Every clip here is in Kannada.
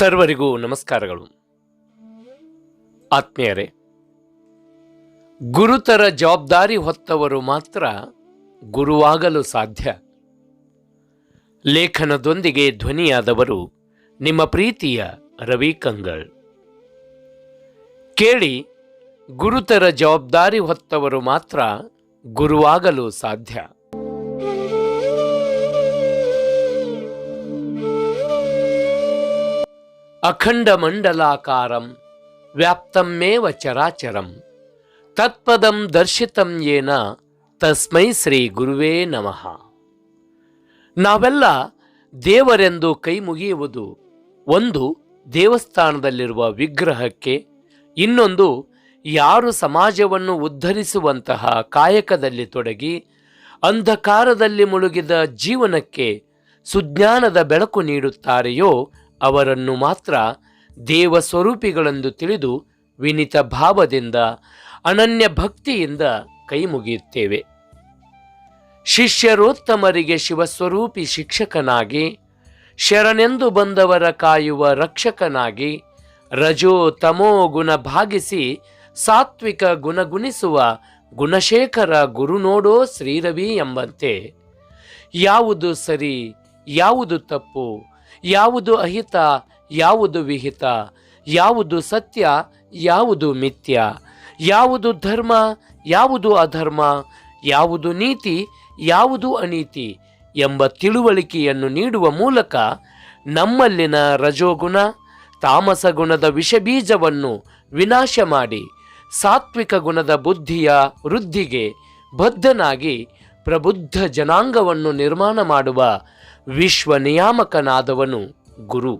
ಸರ್ವರಿಗೂ ನಮಸ್ಕಾರಗಳು. ಆತ್ಮೀಯರೇ, ಗುರುತರ ಜವಾಬ್ದಾರಿ ಹೊತ್ತವರು ಮಾತ್ರ ಗುರುವಾಗಲು ಸಾಧ್ಯ. ಲೇಖನದೊಂದಿಗೆ ಧ್ವನಿಯಾದವರು ನಿಮ್ಮ ಪ್ರೀತಿಯ ರವಿ ಕಂಗಳ್. ಕೇಳಿ, ಗುರುತರ ಜವಾಬ್ದಾರಿ ಹೊತ್ತವರು ಮಾತ್ರ ಗುರುವಾಗಲು ಸಾಧ್ಯ. ಅಖಂಡಮಂಡಲಾಕಾರಂ ವ್ಯಾಪ್ತಮೇವ ಚರಾಚರಂ ತತ್ಪದಂ ದರ್ಶಿತಂ ಏನ ತಸ್ಮೈ ಶ್ರೀ ಗುರುವೇ ನಮಃ. ನಾವೆಲ್ಲ ದೇವರೆಂದು ಕೈ ಮುಗಿಯುವುದು ಒಂದು ದೇವಸ್ಥಾನದಲ್ಲಿರುವ ವಿಗ್ರಹಕ್ಕೆ, ಇನ್ನೊಂದು ಯಾರು ಸಮಾಜವನ್ನು ಉದ್ಧರಿಸುವಂತಹ ಕಾಯಕದಲ್ಲಿ ತೊಡಗಿ ಅಂಧಕಾರದಲ್ಲಿ ಮುಳುಗಿದ ಜೀವನಕ್ಕೆ ಸುಜ್ಞಾನದ ಬೆಳಕು ನೀಡುತ್ತಾರೆಯೋ ಅವರನ್ನು ಮಾತ್ರ ದೇವ ಸ್ವರೂಪಿಗಳೆಂದು ತಿಳಿದು ವಿನಿತ ಭಾವದಿಂದ, ಅನನ್ಯ ಭಕ್ತಿಯಿಂದ ಕೈ ಮುಗಿಯುತ್ತೇವೆ ಶಿಷ್ಯರೋತ್ತಮರಿಗೆ ಶಿವಸ್ವರೂಪಿ ಶಿಕ್ಷಕನಾಗಿ, ಶರಣೆಂದು ಬಂದವರ ಕಾಯುವ ರಕ್ಷಕನಾಗಿ, ರಜೋ ತಮೋ ಗುಣ ಭಾಗಿಸಿ ಸಾತ್ವಿಕ ಗುಣಗುಣಿಸುವ ಗುಣಶೇಖರ ಗುರು ನೋಡೋ ಶ್ರೀರವಿ ಎಂಬಂತೆ, ಯಾವುದು ಸರಿ, ಯಾವುದು ತಪ್ಪು ಯಾವುದು ಅಹಿತ, ಯಾವುದು ವಿಹಿತ, ಯಾವುದು ಸತ್ಯ, ಯಾವುದು ಮಿಥ್ಯ, ಯಾವುದು ಧರ್ಮ, ಯಾವುದು ಅಧರ್ಮ, ಯಾವುದು ನೀತಿ, ಯಾವುದು ಅನೀತಿ ಎಂಬ ತಿಳುವಳಿಕೆಯನ್ನು ನೀಡುವ ಮೂಲಕ ನಮ್ಮಲ್ಲಿನ ರಜೋಗುಣ ತಾಮಸ ಗುಣದ ವಿಷಬೀಜವನ್ನು ವಿನಾಶ ಮಾಡಿ ಸಾತ್ವಿಕ ಗುಣದ ಬುದ್ಧಿಯ ವೃದ್ಧಿಗೆ ಬದ್ಧನಾಗಿ ಪ್ರಬುದ್ಧ ಜನಾಂಗವನ್ನು ನಿರ್ಮಾಣ ಮಾಡುವ ವಿಶ್ವ ನಿಯಾಮಕನಾದವನು ಗುರು.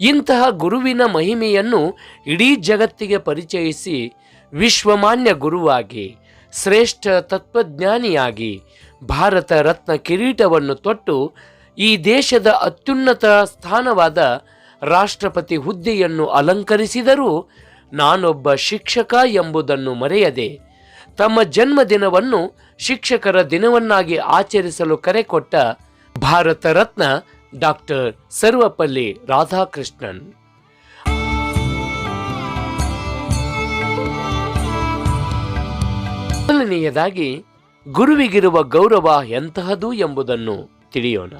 ಇಂತಹ ಗುರುವಿನ ಮಹಿಮೆಯನ್ನು ಇಡೀ ಜಗತ್ತಿಗೆ ಪರಿಚಯಿಸಿ ವಿಶ್ವಮಾನ್ಯ ಗುರುವಾಗಿ, ಶ್ರೇಷ್ಠ ತತ್ವಜ್ಞಾನಿಯಾಗಿ, ಭಾರತ ರತ್ನ ಕಿರೀಟವನ್ನು ತೊಟ್ಟು ಈ ದೇಶದ ಅತ್ಯುನ್ನತ ಸ್ಥಾನವಾದ ರಾಷ್ಟ್ರಪತಿ ಹುದ್ದೆಯನ್ನು ಅಲಂಕರಿಸಿದರೂ ನಾನೊಬ್ಬ ಶಿಕ್ಷಕ ಎಂಬುದನ್ನು ಮರೆಯದೆ, ತಮ್ಮ ಜನ್ಮದಿನವನ್ನು ಶಿಕ್ಷಕರ ದಿನವನ್ನಾಗಿ ಆಚರಿಸಲು ಕರೆ ಕೊಟ್ಟ ಭಾರತ ರತ್ನ ಡಾಕ್ಟರ್ ಸರ್ವಪಲ್ಲಿ ರಾಧಾಕೃಷ್ಣನ್. ಮೊದಲನೆಯದಾಗಿ, ಗುರುವಿಗಿರುವ ಗೌರವ ಎಂತಹದು ಎಂಬುದನ್ನು ತಿಳಿಯೋಣ.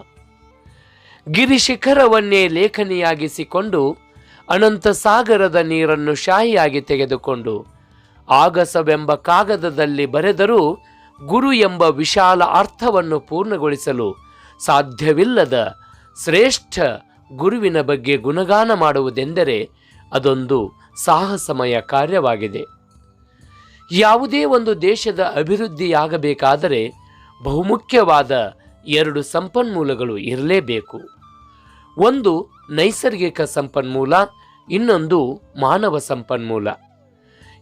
ಗಿರಿಶಿಖರವನ್ನೇ ಲೇಖನಿಯಾಗಿಸಿಕೊಂಡು ಅನಂತ ಸಾಗರದ ನೀರನ್ನು ಶಾಹಿಯಾಗಿ ತೆಗೆದುಕೊಂಡು ಆಗಸವೆಂಬ ಕಾಗದದಲ್ಲಿ ಬರೆದರೂ ಗುರು ಎಂಬ ವಿಶಾಲ ಅರ್ಥವನ್ನು ಪೂರ್ಣಗೊಳಿಸಲು ಸಾಧ್ಯವಿಲ್ಲದ ಶ್ರೇಷ್ಠ ಗುರುವಿನ ಬಗ್ಗೆ ಗುಣಗಾನ ಮಾಡುವುದೆಂದರೆ ಅದೊಂದು ಸಾಹಸಮಯ ಕಾರ್ಯವಾಗಿದೆ. ಯಾವುದೇ ಒಂದು ದೇಶದ ಅಭಿವೃದ್ಧಿಯಾಗಬೇಕಾದರೆ ಬಹುಮುಖ್ಯವಾದ ಎರಡು ಸಂಪನ್ಮೂಲಗಳು ಇರಲೇಬೇಕು. ಒಂದು ನೈಸರ್ಗಿಕ ಸಂಪನ್ಮೂಲ, ಇನ್ನೊಂದು ಮಾನವ ಸಂಪನ್ಮೂಲ.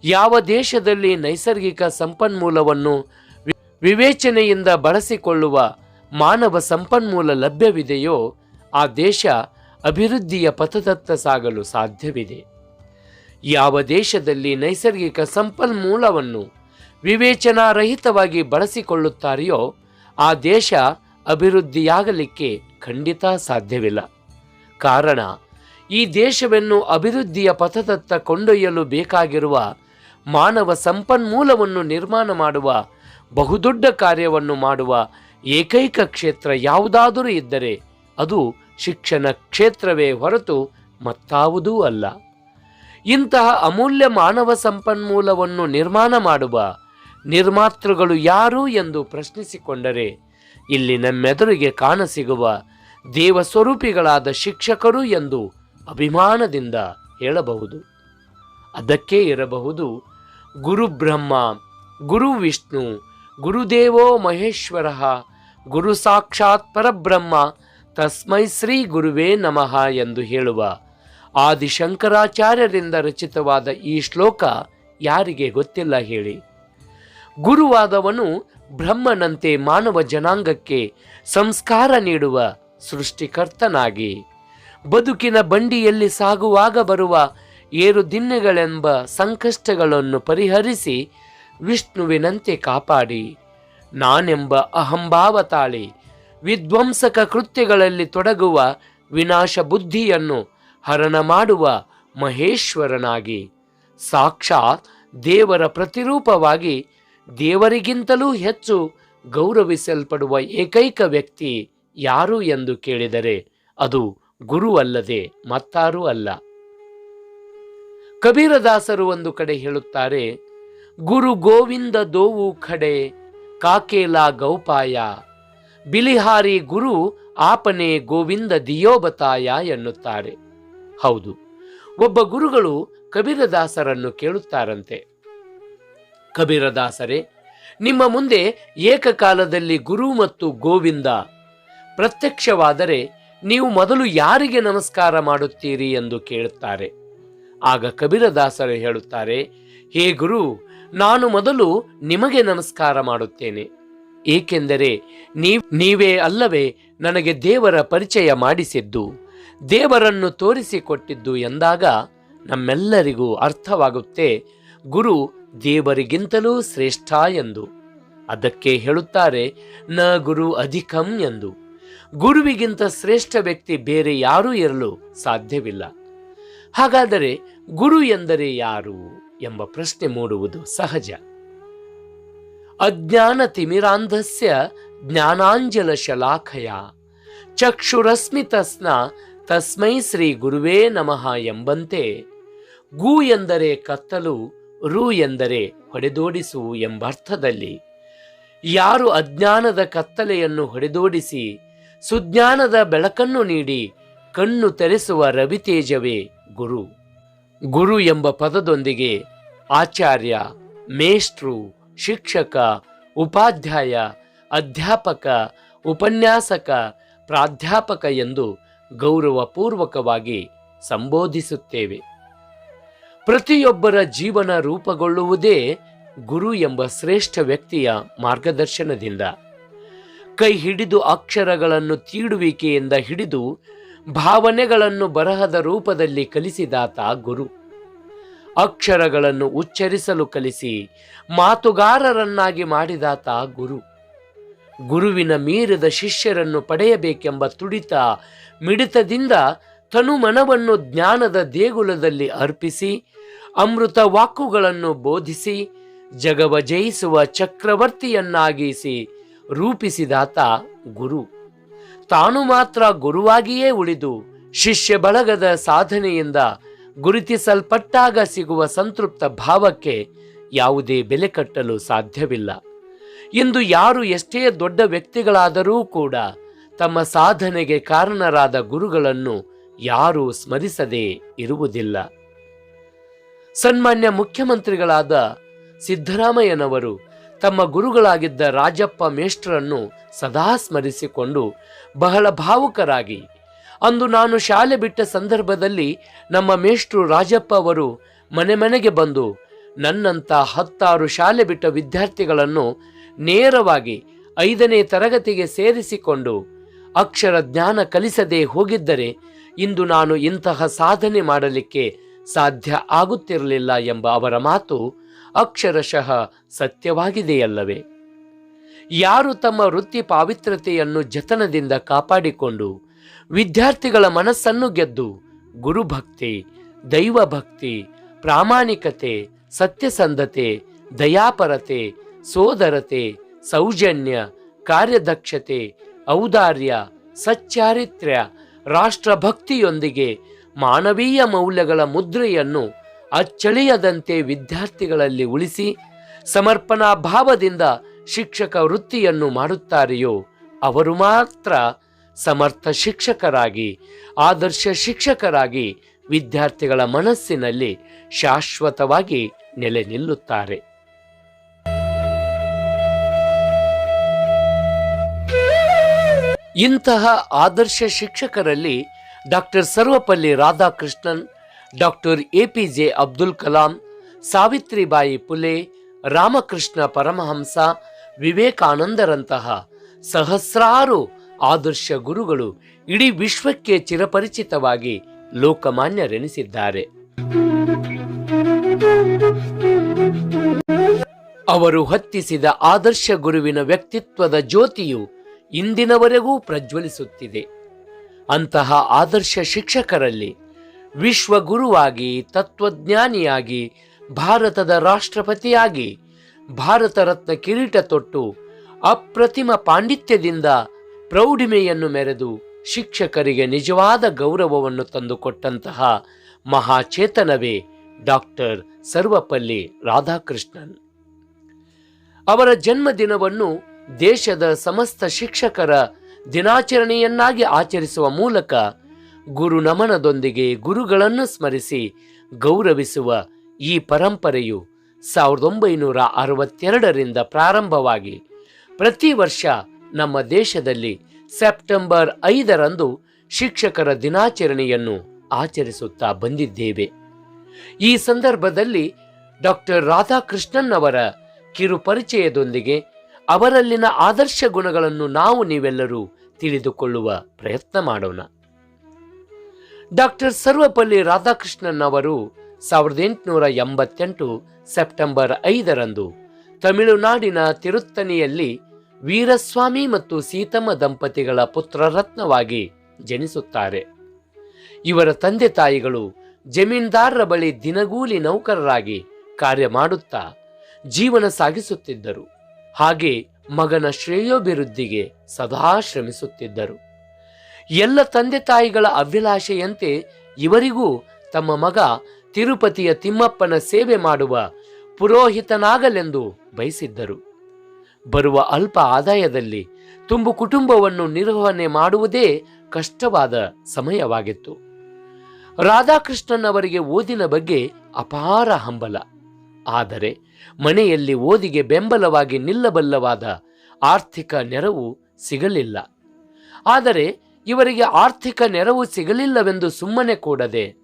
ಯಾವ ದೇಶದಲ್ಲಿ ನೈಸರ್ಗಿಕ ಸಂಪನ್ಮೂಲವನ್ನು ವಿವೇಚನೆಯಿಂದ ಬಳಸಿಕೊಳ್ಳುವ ಮಾನವ ಸಂಪನ್ಮೂಲ ಲಭ್ಯವಿದೆಯೋ ಆ ದೇಶ ಅಭಿವೃದ್ಧಿಯ ಪಥದತ್ತ ಸಾಗಲು ಸಾಧ್ಯವಿದೆ. ಯಾವ ದೇಶದಲ್ಲಿ ನೈಸರ್ಗಿಕ ಸಂಪನ್ಮೂಲವನ್ನು ವಿವೇಚನಾರಹಿತವಾಗಿ ಬಳಸಿಕೊಳ್ಳುತ್ತಾರೆಯೋ ಆ ದೇಶ ಅಭಿವೃದ್ಧಿಯಾಗಲಿಕ್ಕೆ ಖಂಡಿತ ಸಾಧ್ಯವಿಲ್ಲ. ಕಾರಣ, ಈ ದೇಶವನ್ನು ಅಭಿವೃದ್ಧಿಯ ಪಥದತ್ತ ಕೊಂಡೊಯ್ಯಲು ಬೇಕಾಗಿರುವ ಮಾನವ ಸಂಪನ್ಮೂಲವನ್ನು ನಿರ್ಮಾಣ ಮಾಡುವ ಬಹುದೊಡ್ಡ ಕಾರ್ಯವನ್ನು ಮಾಡುವ ಏಕೈಕ ಕ್ಷೇತ್ರ ಯಾವುದಾದರೂ ಇದ್ದರೆ ಅದು ಶಿಕ್ಷಣ ಕ್ಷೇತ್ರವೇ ಹೊರತು ಮತ್ತಾವುದೂ ಅಲ್ಲ. ಇಂತಹ ಅಮೂಲ್ಯ ಮಾನವ ಸಂಪನ್ಮೂಲವನ್ನು ನಿರ್ಮಾಣ ಮಾಡುವ ನಿರ್ಮಾತೃಗಳು ಯಾರು ಎಂದು ಪ್ರಶ್ನಿಸಿಕೊಂಡರೆ ಇಲ್ಲಿ ನಮ್ಮೆದುರಿಗೆ ಕಾಣಸಿಗುವ ದೇವ ಸ್ವರೂಪಿಗಳಾದ ಶಿಕ್ಷಕರು ಎಂದು ಅಭಿಮಾನದಿಂದ ಹೇಳಬಹುದು. ಅದಕ್ಕೆ ಇರಬಹುದು ಗುರುಬ್ರಹ್ಮ ಗುರು ವಿಷ್ಣು ಗುರುದೇವೋ ಮಹೇಶ್ವರ ಗುರು ಸಾಕ್ಷಾತ್ ಪರಬ್ರಹ್ಮ, ತಸ್ಮೈ ಶ್ರೀ ಗುರುವೇ ನಮಃ ಎಂದು ಹೇಳುವ ಆದಿಶಂಕರಾಚಾರ್ಯರಿಂದ ರಚಿತವಾದ ಈ ಶ್ಲೋಕ ಯಾರಿಗೆ ಗೊತ್ತಿಲ್ಲ ಹೇಳಿ. ಗುರುವಾದವನು ಬ್ರಹ್ಮನಂತೆ ಮಾನವ ಜನಾಂಗಕ್ಕೆ ಸಂಸ್ಕಾರ ನೀಡುವ ಸೃಷ್ಟಿಕರ್ತನಾಗಿ. ಬದುಕಿನ ಬಂಡಿಯಲ್ಲಿ ಸಾಗುವಾಗ ಬರುವ ಏರು ದಿನ್ನೆಗಳೆಂಬ ಸಂಕಷ್ಟಗಳನ್ನು ಪರಿಹರಿಸಿ ವಿಷ್ಣುವಿನಂತೆ ಕಾಪಾಡಿ. ನಾನೆಂಬ ಅಹಂಭಾವ ತಾಳಿ ವಿಧ್ವಂಸಕ ಕೃತ್ಯಗಳಲ್ಲಿ ತೊಡಗುವ ವಿನಾಶ ಬುದ್ಧಿಯನ್ನು ಹರಣ ಮಾಡುವ ಮಹೇಶ್ವರನಾಗಿ. ಸಾಕ್ಷಾತ್ ದೇವರ ಪ್ರತಿರೂಪವಾಗಿ ದೇವರಿಗಿಂತಲೂ ಹೆಚ್ಚು ಗೌರವಿಸಲ್ಪಡುವ ಏಕೈಕ ವ್ಯಕ್ತಿ ಯಾರು ಎಂದು ಕೇಳಿದರೆ ಅದು ಗುರು ಅಲ್ಲದೆ ಮತ್ತಾರೂ ಅಲ್ಲ. ಕಬೀರದಾಸರು ಒಂದು ಕಡೆ ಹೇಳುತ್ತಾರೆ, ಗುರು ಗೋವಿಂದ ದೋವು ಖಡೆ ಕಾಕೇಲ ಗೌಪಾಯ. ಬಿಲಿಹಾರಿ ಗುರು ಆಪನೆ ಗೋವಿಂದ ದಿಯೋಬತಾಯ ಎನ್ನುತ್ತಾರೆ. ಹೌದು, ಒಬ್ಬ ಗುರುಗಳು ಕಬೀರದಾಸರನ್ನು ಕೇಳುತ್ತಾರಂತೆ. ಕಬೀರದಾಸರೇ, ನಿಮ್ಮ ಮುಂದೆ ಏಕಕಾಲದಲ್ಲಿ ಗುರು ಮತ್ತು ಗೋವಿಂದ. ಪ್ರತ್ಯಕ್ಷವಾದರೆ ನೀವು ಮೊದಲು ಯಾರಿಗೆ ನಮಸ್ಕಾರ ಮಾಡುತ್ತೀರಿ ಎಂದು ಕೇಳುತ್ತಾರೆ. ಆಗ ಕಬೀರದಾಸರು ಹೇಳುತ್ತಾರೆ, ಹೇ ಗುರು ನಾನು ಮೊದಲು ನಿಮಗೆ ನಮಸ್ಕಾರ ಮಾಡುತ್ತೇನೆ. ಏಕೆಂದರೆ ನೀವ್, ನೀವೇ ಅಲ್ಲವೇ ನನಗೆ ದೇವರ ಪರಿಚಯ ಮಾಡಿಸಿದ್ದು, ದೇವರನ್ನು ತೋರಿಸಿಕೊಟ್ಟಿದ್ದು ಎಂದಾಗ ನಮ್ಮೆಲ್ಲರಿಗೂ ಅರ್ಥವಾಗುತ್ತೆ, ಗುರು ದೇವರಿಗಿಂತಲೂ ಶ್ರೇಷ್ಠ ಎಂದು. ಅದಕ್ಕೆ ಹೇಳುತ್ತಾರೆ, ನ ಗುರು ಅಧಿಕಂ ಎಂದು. ಗುರುವಿಗಿಂತ ಶ್ರೇಷ್ಠ ವ್ಯಕ್ತಿ ಬೇರೆ ಯಾರೂ ಇರಲು ಸಾಧ್ಯವಿಲ್ಲ. ಹಾಗಾದರೆ ಗುರು ಎಂದರೆ ಯಾರು? ಎಂಬ ಪ್ರಶ್ನೆ ಮೂಡುವುದು ಸಹಜ. ಅಜ್ಞಾನ ತಿಮಿರಾಂಧಸ್ಯ ಜ್ಞಾನಾಂಜಲ ಶಲಾಖಯ. ಚಕ್ಷುರಸ್ಮಿತಸ್ನ ತಸ್ಮೈ ಶ್ರೀ ಗುರುವೇ ನಮಃ ಎಂಬಂತೆ. ಗು ಎಂದರೆ ಕತ್ತಲು, ರು ಎಂದರೆ ಹೊಡೆದೋಡಿಸು ಎಂಬರ್ಥದಲ್ಲಿ. ಯಾರು ಅಜ್ಞಾನದ ಕತ್ತಲೆಯನ್ನು ಹೊಡೆದೋಡಿಸಿ, ಸುಜ್ಞಾನದ ಬೆಳಕನ್ನು ನೀಡಿ, ಕಣ್ಣು ತೆರೆಸುವ ರವಿತೇಜವೇ ಗುರು. ಗುರು ಎಂಬ ಪದದೊಂದಿಗೆ ಆಚಾರ್ಯ, ಮೇಷ್ಟ್ರು, ಶಿಕ್ಷಕ, ಉಪಾಧ್ಯಾಯ, ಅಧ್ಯಾಪಕ, ಉಪನ್ಯಾಸಕ, ಪ್ರಾಧ್ಯಾಪಕ ಎಂದು ಗೌರವಪೂರ್ವಕವಾಗಿ ಸಂಬೋಧಿಸುತ್ತೇವೆ. ಪ್ರತಿಯೊಬ್ಬರ ಜೀವನ ರೂಪುಗೊಳ್ಳುವುದೇ ಗುರು ಎಂಬ ಶ್ರೇಷ್ಠ ವ್ಯಕ್ತಿಯ ಮಾರ್ಗದರ್ಶನದಿಂದ. ಕೈ ಹಿಡಿದು ಅಕ್ಷರಗಳನ್ನು ತೀಡುವಿಕೆಯಿಂದ ಹಿಡಿದು ಭಾವನೆಗಳನ್ನು ಬರಹದ ರೂಪದಲ್ಲಿ ಕಲಿಸಿದಾತ ಗುರು. ಅಕ್ಷರಗಳನ್ನು ಉಚ್ಚರಿಸಲು ಕಲಿಸಿ ಮಾತುಗಾರರನ್ನಾಗಿ ಮಾಡಿದಾತ ಗುರು. ಗುರುವಿನ ಮೀರಿದ ಶಿಷ್ಯರನ್ನು ಪಡೆಯಬೇಕೆಂಬ ತುಡಿತ ಮಿಡಿತದಿಂದ ತನುಮನವನ್ನು ಜ್ಞಾನದ ದೇಗುಲದಲ್ಲಿ ಅರ್ಪಿಸಿ ಅಮೃತ ವಾಕುಗಳನ್ನು ಬೋಧಿಸಿ ಜಗವ ಜಯಿಸುವ ಚಕ್ರವರ್ತಿಯನ್ನಾಗಿಸಿ ರೂಪಿಸಿದಾತ ಗುರು. ತಾನು ಮಾತ್ರ ಗುರುವಾಗಿಯೇ ಉಳಿದು ಶಿಷ್ಯ ಬಳಗದ ಸಾಧನೆಯಿಂದ ಗುರುತಿಸಲ್ಪಟ್ಟಾಗ ಸಿಗುವ ಸಂತೃಪ್ತ ಭಾವಕ್ಕೆ ಯಾವುದೇ ಬೆಲೆ ಕಟ್ಟಲು ಸಾಧ್ಯವಿಲ್ಲ. ಇಂದು ಯಾರು ಎಷ್ಟೇ ದೊಡ್ಡ ವ್ಯಕ್ತಿಗಳಾದರೂ ಕೂಡ ತಮ್ಮ ಸಾಧನೆಗೆ ಕಾರಣರಾದ ಗುರುಗಳನ್ನು ಯಾರೂ ಸ್ಮರಿಸದೇ ಇರುವುದಿಲ್ಲ. ಸನ್ಮಾನ್ಯ ಮುಖ್ಯಮಂತ್ರಿಗಳಾದ ಸಿದ್ದರಾಮಯ್ಯನವರು ತಮ್ಮ ಗುರುಗಳಾಗಿದ್ದ ರಾಜಪ್ಪ ಮೇಷ್ಟ್ರನ್ನು ಸದಾ ಸ್ಮರಿಸಿಕೊಂಡು ಬಹಳ ಭಾವುಕರಾಗಿ. ಅಂದು ನಾನು ಶಾಲೆ ಬಿಟ್ಟ ಸಂದರ್ಭದಲ್ಲಿ ನಮ್ಮ ಮೇಷ್ಟ್ರು ರಾಜಪ್ಪ ಅವರು ಮನೆ ಮನೆಗೆ ಬಂದು ನನ್ನಂತ ಹತ್ತಾರು ಶಾಲೆ ಬಿಟ್ಟ ವಿದ್ಯಾರ್ಥಿಗಳನ್ನು ನೇರವಾಗಿ ಐದನೇ ತರಗತಿಗೆ ಸೇರಿಸಿಕೊಂಡು ಅಕ್ಷರ ಜ್ಞಾನ ಕಲಿಸದೇ ಹೋಗಿದ್ದರೆ ಇಂದು ನಾನು ಇಂತಹ ಸಾಧನೆ ಮಾಡಲಿಕ್ಕೆ ಸಾಧ್ಯ ಆಗುತ್ತಿರಲಿಲ್ಲ ಎಂಬ ಅವರ ಮಾತು ಅಕ್ಷರಶಃ ಸತ್ಯವಾಗಿದೆಯಲ್ಲವೇ? ಯಾರು ತಮ್ಮ ವೃತ್ತಿ ಪಾವಿತ್ರತೆಯನ್ನು ಜತನದಿಂದ ಕಾಪಾಡಿಕೊಂಡು ವಿದ್ಯಾರ್ಥಿಗಳ ಮನಸ್ಸನ್ನು ಗೆದ್ದು ಗುರುಭಕ್ತಿ, ದೈವಭಕ್ತಿ, ಪ್ರಾಮಾಣಿಕತೆ, ಸತ್ಯಸಂಧತೆ, ದಯಾಪರತೆ, ಸೋದರತೆ, ಸೌಜನ್ಯ, ಕಾರ್ಯದಕ್ಷತೆ, ಔದಾರ್ಯ, ಸಚ್ಚಾರಿತ್ರ್ಯ, ರಾಷ್ಟ್ರಭಕ್ತಿಯೊಂದಿಗೆ ಮಾನವೀಯ ಮೌಲ್ಯಗಳ ಮುದ್ರೆಯನ್ನು ಅಚ್ಚಳಿಯದಂತೆ ವಿದ್ಯಾರ್ಥಿಗಳಲ್ಲಿ ಉಳಿಸಿ ಸಮರ್ಪಣಾ ಭಾವದಿಂದ ಶಿಕ್ಷಕ ವೃತ್ತಿಯನ್ನು ಮಾಡುತ್ತಾರೆಯೋ ಅವರು ಮಾತ್ರ ಸಮರ್ಥ ಶಿಕ್ಷಕರಾಗಿ, ಆದರ್ಶ ಶಿಕ್ಷಕರಾಗಿ ವಿದ್ಯಾರ್ಥಿಗಳ ಮನಸ್ಸಿನಲ್ಲಿ ಶಾಶ್ವತವಾಗಿ ನೆಲೆ ನಿಲ್ಲುತ್ತಾರೆ. ಇಂತಹ ಆದರ್ಶ ಶಿಕ್ಷಕರಲ್ಲಿ doctor Sarvepalli Radhakrishnan doctor A P J Abdul Kalam, Savitribai Phule, Ramakrishna Paramahamsa, ವಿವೇಕಾನಂದರಂತಹ ಸಹಸ್ರಾರು ಆದರ್ಶ ಗುರುಗಳು ಇಡೀ ವಿಶ್ವಕ್ಕೆ ಚಿರಪರಿಚಿತವಾಗಿ ಲೋಕಮಾನ್ಯರೆನಿಸಿದ್ದಾರೆ. ಅವರು ಹತ್ತಿಸಿದ ಆದರ್ಶ ಗುರುವಿನ ವ್ಯಕ್ತಿತ್ವದ ಜ್ಯೋತಿಯು ಇಂದಿನವರೆಗೂ ಪ್ರಜ್ವಲಿಸುತ್ತಿದೆ. ಅಂತಹ ಆದರ್ಶ ಶಿಕ್ಷಕರಲ್ಲಿ ವಿಶ್ವಗುರುವಾಗಿ, ತತ್ವಜ್ಞಾನಿಯಾಗಿ, ಭಾರತದ ರಾಷ್ಟ್ರಪತಿಯಾಗಿ, ಭಾರತ ರತ್ನ ಕಿರೀಟ ತೊಟ್ಟು, ಅಪ್ರತಿಮ ಪಾಂಡಿತ್ಯದಿಂದ ಪ್ರೌಢಿಮೆಯನ್ನು ಮೆರೆದು ಶಿಕ್ಷಕರಿಗೆ ನಿಜವಾದ ಗೌರವವನ್ನು ತಂದುಕೊಟ್ಟಂತಹ ಮಹಾಚೇತನವೇ ಡಾಕ್ಟರ್ ಸರ್ವಪಲ್ಲಿ ರಾಧಾಕೃಷ್ಣನ್. ಅವರ ಜನ್ಮದಿನವನ್ನು ದೇಶದ ಸಮಸ್ತ ಶಿಕ್ಷಕರ ದಿನಾಚರಣೆಯನ್ನಾಗಿ ಆಚರಿಸುವ ಮೂಲಕ ಗುರು ನಮನದೊಂದಿಗೆ ಗುರುಗಳನ್ನು ಸ್ಮರಿಸಿ ಗೌರವಿಸುವ ಈ ಪರಂಪರೆಯು ಸಾವಿರದ ಒಂಬೈನೂರ ಅರವತ್ತೆರಡರಿಂದ ಪ್ರಾರಂಭವಾಗಿ ಪ್ರತಿ ವರ್ಷ ನಮ್ಮ ದೇಶದಲ್ಲಿ ಸೆಪ್ಟೆಂಬರ್ ಐದರಂದು ಶಿಕ್ಷಕರ ದಿನಾಚರಣೆಯನ್ನು ಆಚರಿಸುತ್ತಾ ಬಂದಿದ್ದೇವೆ. ಈ ಸಂದರ್ಭದಲ್ಲಿ ಡಾಕ್ಟರ್ ರಾಧಾಕೃಷ್ಣನ್ ಅವರ ಕಿರುಪರಿಚಯದೊಂದಿಗೆ ಅವರಲ್ಲಿನ ಆದರ್ಶ ಗುಣಗಳನ್ನು ನಾವು ನೀವೆಲ್ಲರೂ ತಿಳಿದುಕೊಳ್ಳುವ ಪ್ರಯತ್ನ ಮಾಡೋಣ. ಡಾಕ್ಟರ್ ಸರ್ವಪಲ್ಲಿ ರಾಧಾಕೃಷ್ಣನ್ ಅವರು ಸಾವಿರದ ಎಂಟುನೂರ ಎಂಬತ್ತೆಂಟು ಸೆಪ್ಟೆಂಬರ್ ಐದರಂದು ತಮಿಳುನಾಡಿನ ತಿರುತ್ತನಿಯಲ್ಲಿ ವೀರಸ್ವಾಮಿ ಮತ್ತು ಸೀತಮ್ಮ ದಂಪತಿಗಳ ಪುತ್ರರತ್ನವಾಗಿ ಜನಿಸುತ್ತಾರೆ. ಇವರ ತಂದೆ ತಾಯಿಗಳು ಜಮೀನ್ದಾರರ ಬಳಿ ದಿನಗೂಲಿ ನೌಕರರಾಗಿ ಕಾರ್ಯ ಮಾಡುತ್ತಾ ಜೀವನ ಸಾಗಿಸುತ್ತಿದ್ದರು. ಹಾಗೆ ಮಗನ ಶ್ರೇಯೋಭಿವೃದ್ಧಿಗೆ ಸದಾ ಶ್ರಮಿಸುತ್ತಿದ್ದರು. ಎಲ್ಲ ತಂದೆ ತಾಯಿಗಳ ಅಭಿಲಾಷೆಯಂತೆ ಇವರಿಗೂ ತಮ್ಮ ಮಗ ತಿರುಪತಿಯ ತಿಮ್ಮಪ್ಪನ ಸೇವೆ ಮಾಡುವ ಪುರೋಹಿತನಾಗಲೆಂದು ಬಯಸಿದ್ದರು. ಬರುವ ಅಲ್ಪ ಆದಾಯದಲ್ಲಿ ತುಂಬು ಕುಟುಂಬವನ್ನು ನಿರ್ವಹಣೆ ಮಾಡುವುದೇ ಕಷ್ಟವಾದ ಸಮಯವಾಗಿತ್ತು. ರಾಧಾಕೃಷ್ಣನ್ ಅವರಿಗೆ ಓದಿನ ಬಗ್ಗೆ ಅಪಾರ ಹಂಬಲ. ಆದರೆ ಮನೆಯಲ್ಲಿ ಓದಿಗೆ ಬೆಂಬಲವಾಗಿ ನಿಲ್ಲಬಲ್ಲವಾದ ಆರ್ಥಿಕ ನೆರವು ಸಿಗಲಿಲ್ಲ. ಆದರೆ ಇವರಿಗೆ ಆರ್ಥಿಕ ನೆರವು ಸಿಗಲಿಲ್ಲವೆಂದು ಸುಮ್ಮನೆ ಕೂಡದೆ